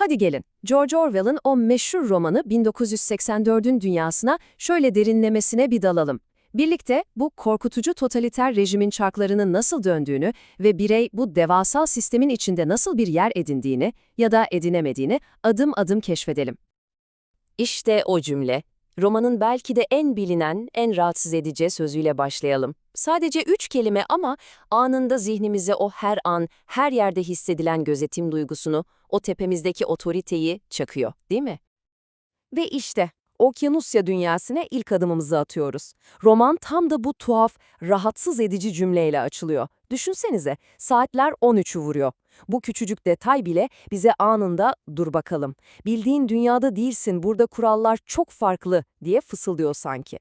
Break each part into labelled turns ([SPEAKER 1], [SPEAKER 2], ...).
[SPEAKER 1] Hadi gelin, George Orwell'ın o meşhur romanı 1984'ün dünyasına şöyle derinlemesine bir dalalım. Birlikte bu korkutucu totaliter rejimin çarklarının nasıl döndüğünü ve birey bu devasal sistemin içinde nasıl bir yer edindiğini ya da edinemediğini adım adım keşfedelim. İşte o cümle. Romanın belki de en bilinen, en rahatsız edici sözüyle başlayalım. Sadece üç kelime ama anında zihnimize o her an, her yerde hissedilen gözetim duygusunu, o tepemizdeki otoriteyi çakıyor, değil mi? Ve işte, Okyanusya dünyasına ilk adımımızı atıyoruz. Roman tam da bu tuhaf, rahatsız edici cümleyle açılıyor. Düşünsenize, saatler 13'ü vuruyor. Bu küçücük detay bile bize anında dur bakalım. Bildiğin dünyada değilsin, burada kurallar çok farklı diye fısıldıyor sanki.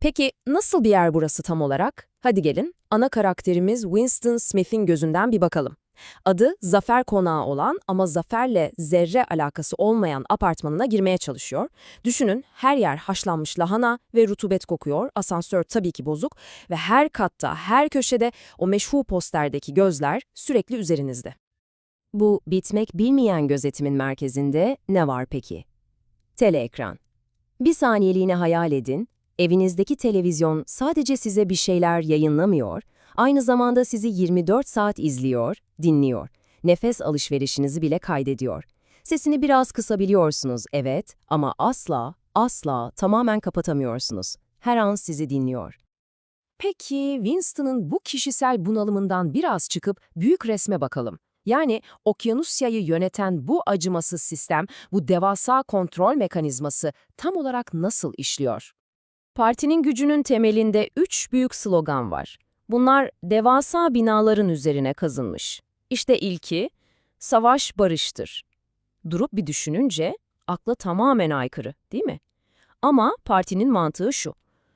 [SPEAKER 1] Peki nasıl bir yer burası tam olarak? Hadi gelin, ana karakterimiz Winston Smith'in gözünden bir bakalım. Adı Zafer Konağı olan ama Zafer'le zerre alakası olmayan apartmanına girmeye çalışıyor. Düşünün her yer haşlanmış lahana ve rutubet kokuyor, asansör tabii ki bozuk ve her katta, her köşede o meşhur posterdeki gözler sürekli üzerinizde. Bu bitmek bilmeyen gözetimin merkezinde ne var peki? Teleekran. Bir saniyeliğine hayal edin, evinizdeki televizyon sadece size bir şeyler yayınlamıyor, aynı zamanda sizi 24 saat izliyor, dinliyor. Nefes alışverişinizi bile kaydediyor. Sesini biraz kısabiliyorsunuz, evet, ama asla, asla tamamen kapatamıyorsunuz. Her an sizi dinliyor. Peki Winston'ın bu kişisel bunalımından biraz çıkıp büyük resme bakalım. Yani Okyanusya'yı yöneten bu acımasız sistem, bu devasa kontrol mekanizması tam olarak nasıl işliyor? Partinin gücünün temelinde üç büyük slogan var. Bunlar devasa binaların üzerine kazınmış. İşte ilki, savaş barıştır. Durup bir düşününce akla tamamen aykırı, değil mi? Ama partinin mantığı şu.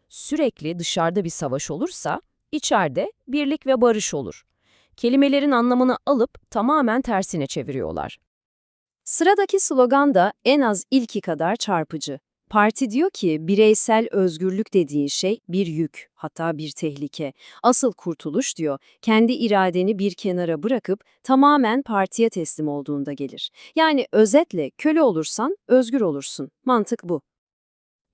[SPEAKER 1] Sürekli dışarıda bir savaş olursa, içeride birlik ve barış olur. Kelimelerin anlamını alıp tamamen tersine çeviriyorlar. Sıradaki slogan da en az ilki kadar çarpıcı. Parti diyor ki bireysel özgürlük dediğin şey bir yük, hatta bir tehlike. Asıl kurtuluş diyor, kendi iradeni bir kenara bırakıp tamamen partiye teslim olduğunda gelir. Yani özetle köle olursan özgür olursun. Mantık bu.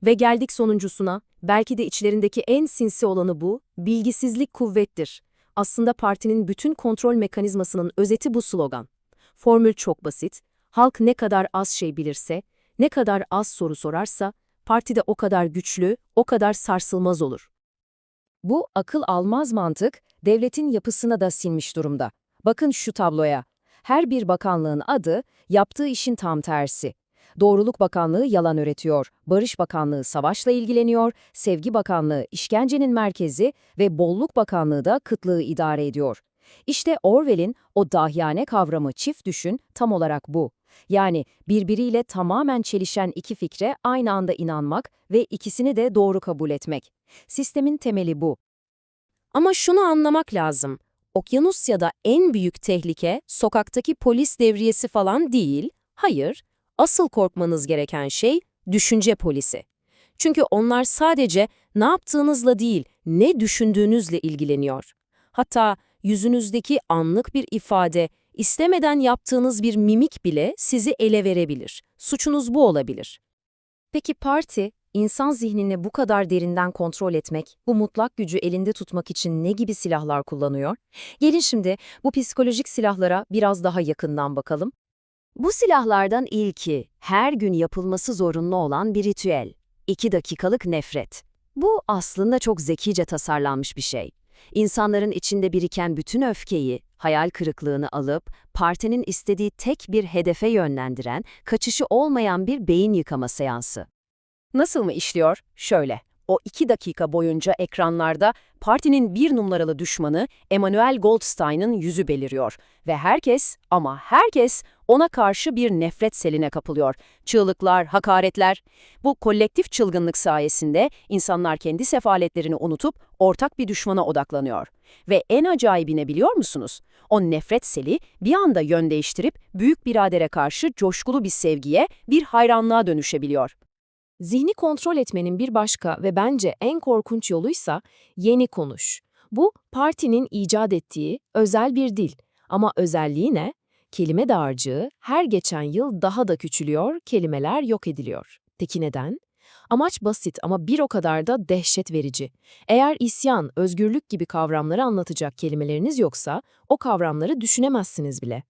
[SPEAKER 1] Ve geldik sonuncusuna, belki de içlerindeki en sinsi olanı bu, bilgisizlik kuvvettir. Aslında partinin bütün kontrol mekanizmasının özeti bu slogan. Formül çok basit, halk ne kadar az şey bilirse, ne kadar az soru sorarsa, partide o kadar güçlü, o kadar sarsılmaz olur. Bu akıl almaz mantık, devletin yapısına da sinmiş durumda. Bakın şu tabloya. Her bir bakanlığın adı, yaptığı işin tam tersi. Doğruluk Bakanlığı yalan öğretiyor, Barış Bakanlığı savaşla ilgileniyor, Sevgi Bakanlığı işkencenin merkezi ve Bolluk Bakanlığı da kıtlığı idare ediyor. İşte Orwell'in o dahiyane kavramı çift düşün tam olarak bu. Yani birbiriyle tamamen çelişen iki fikre aynı anda inanmak ve ikisini de doğru kabul etmek. Sistemin temeli bu. Ama şunu anlamak lazım. Okyanusya'da en büyük tehlike sokaktaki polis devriyesi falan değil. Hayır, asıl korkmanız gereken şey düşünce polisi. Çünkü onlar sadece ne yaptığınızla değil, ne düşündüğünüzle ilgileniyor. Hatta yüzünüzdeki anlık bir ifade, istemeden yaptığınız bir mimik bile sizi ele verebilir. Suçunuz bu olabilir. Peki parti, insan zihnini bu kadar derinden kontrol etmek, bu mutlak gücü elinde tutmak için ne gibi silahlar kullanıyor? Gelin şimdi bu psikolojik silahlara biraz daha yakından bakalım. Bu silahlardan ilki, her gün yapılması zorunlu olan bir ritüel. 2 dakikalık nefret. Bu aslında çok zekice tasarlanmış bir şey. İnsanların içinde biriken bütün öfkeyi, hayal kırıklığını alıp partinin istediği tek bir hedefe yönlendiren, kaçışı olmayan bir beyin yıkama seansı. Nasıl mı işliyor? Şöyle. O iki dakika boyunca ekranlarda partinin bir numaralı düşmanı Emmanuel Goldstein'ın yüzü beliriyor ve herkes ama herkes ona karşı bir nefret seline kapılıyor. Çığlıklar, hakaretler. Bu kolektif çılgınlık sayesinde insanlar kendi sefaletlerini unutup ortak bir düşmana odaklanıyor. Ve en acayibine biliyor musunuz? O nefret seli bir anda yön değiştirip büyük biradere karşı coşkulu bir sevgiye, bir hayranlığa dönüşebiliyor. Zihni kontrol etmenin bir başka ve bence en korkunç yoluysa yeni konuş. Bu, partinin icat ettiği özel bir dil. Ama özelliği ne?
[SPEAKER 2] Kelime dağarcığı her geçen yıl daha da küçülüyor, kelimeler yok ediliyor. Peki neden? Amaç basit ama bir o kadar da dehşet verici. Eğer isyan, özgürlük gibi kavramları anlatacak kelimeleriniz yoksa o kavramları düşünemezsiniz bile.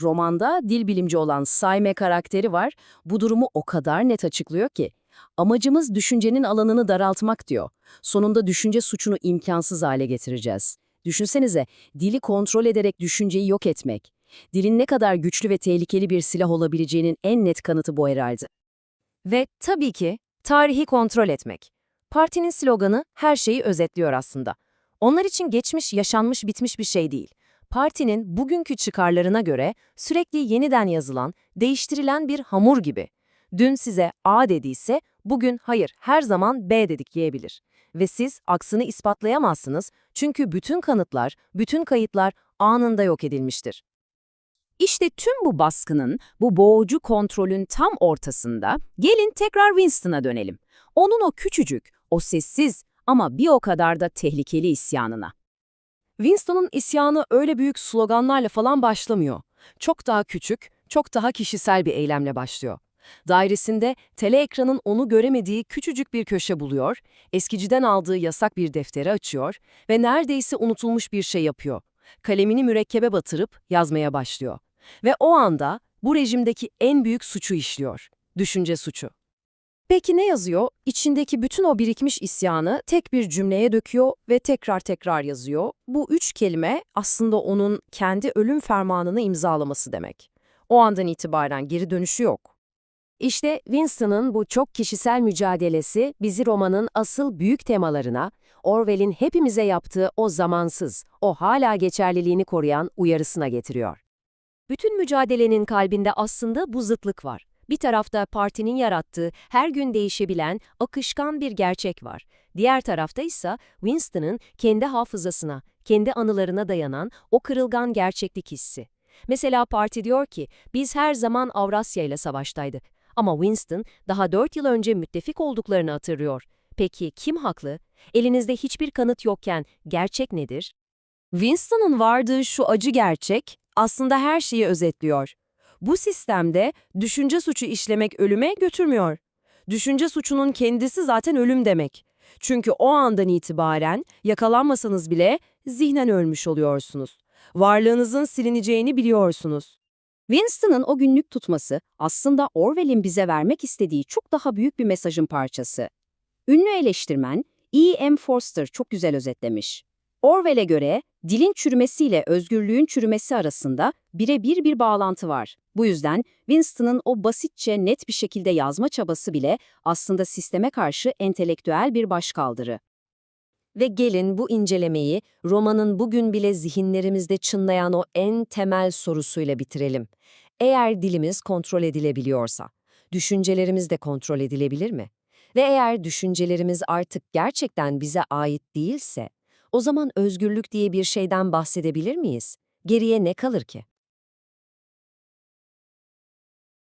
[SPEAKER 1] Romanda dil bilimci olan Sayme karakteri var. Bu durumu o kadar net açıklıyor ki. Amacımız düşüncenin alanını daraltmak diyor. Sonunda düşünce suçunu imkansız hale getireceğiz. Düşünsenize, dili kontrol ederek düşünceyi yok etmek. Dilin ne kadar güçlü ve tehlikeli bir silah olabileceğinin en net kanıtı bu herhalde. Ve tabii ki tarihi kontrol etmek. Partinin sloganı her şeyi özetliyor aslında. Onlar için geçmiş, yaşanmış, bitmiş bir şey değil. Partinin bugünkü çıkarlarına göre sürekli yeniden yazılan, değiştirilen bir hamur gibi. Dün size A dediyse, bugün hayır, her zaman B dedik diyebilir. Ve siz aksını ispatlayamazsınız çünkü bütün kanıtlar, bütün kayıtlar anında yok edilmiştir. İşte tüm bu baskının, bu boğucu kontrolün tam ortasında gelin tekrar Winston'a dönelim. Onun o küçücük, o sessiz ama bir o kadar da tehlikeli isyanına. Winston'ın isyanı öyle büyük sloganlarla falan başlamıyor. Çok daha küçük, çok daha kişisel bir eylemle başlıyor. Dairesinde tele ekranın onu göremediği küçücük bir köşe buluyor, eskiciden aldığı yasak bir defteri açıyor ve neredeyse unutulmuş bir şey yapıyor. Kalemini mürekkebe batırıp yazmaya başlıyor. Ve o anda bu rejimdeki en büyük suçu işliyor. Düşünce suçu. Peki ne yazıyor? İçindeki bütün o birikmiş isyanı tek bir cümleye döküyor ve tekrar tekrar yazıyor. Bu üç kelime aslında onun kendi ölüm fermanını imzalaması demek. O andan itibaren geri dönüşü yok. İşte Winston'ın bu çok kişisel mücadelesi bizi romanın asıl büyük temalarına, Orwell'in hepimize yaptığı o zamansız, o hala geçerliliğini koruyan uyarısına getiriyor. Bütün mücadelenin kalbinde aslında bu zıtlık var. Bir tarafta partinin yarattığı, her gün değişebilen, akışkan bir gerçek var. Diğer tarafta ise Winston'ın kendi hafızasına, kendi anılarına dayanan o kırılgan gerçeklik hissi. Mesela parti diyor ki, biz her zaman Avrasya ile savaştaydık. Ama Winston daha 4 yıl önce müttefik olduklarını hatırlıyor. Peki kim haklı? Elinizde hiçbir kanıt yokken gerçek nedir? Winston'ın vardığı şu acı gerçek aslında her şeyi özetliyor. Bu sistemde düşünce suçu işlemek ölüme götürmüyor. Düşünce suçunun kendisi zaten ölüm demek. Çünkü o andan itibaren yakalanmasanız bile zihnen ölmüş oluyorsunuz. Varlığınızın silineceğini biliyorsunuz. Winston'ın o günlük tutması aslında Orwell'in bize vermek istediği çok daha büyük bir mesajın parçası. Ünlü eleştirmen E.M. Forster çok güzel özetlemiş. Orwell'e göre dilin çürümesiyle özgürlüğün çürümesi arasında birebir bir bağlantı var. Bu yüzden Winston'ın o basitçe net bir şekilde yazma çabası bile aslında sisteme karşı entelektüel bir başkaldırı. Ve gelin bu incelemeyi romanın bugün bile zihinlerimizde çınlayan o en temel sorusuyla bitirelim. Eğer dilimiz kontrol edilebiliyorsa, düşüncelerimiz de kontrol edilebilir mi? Ve eğer düşüncelerimiz artık gerçekten bize ait değilse, o zaman özgürlük diye bir şeyden bahsedebilir miyiz? Geriye ne kalır ki?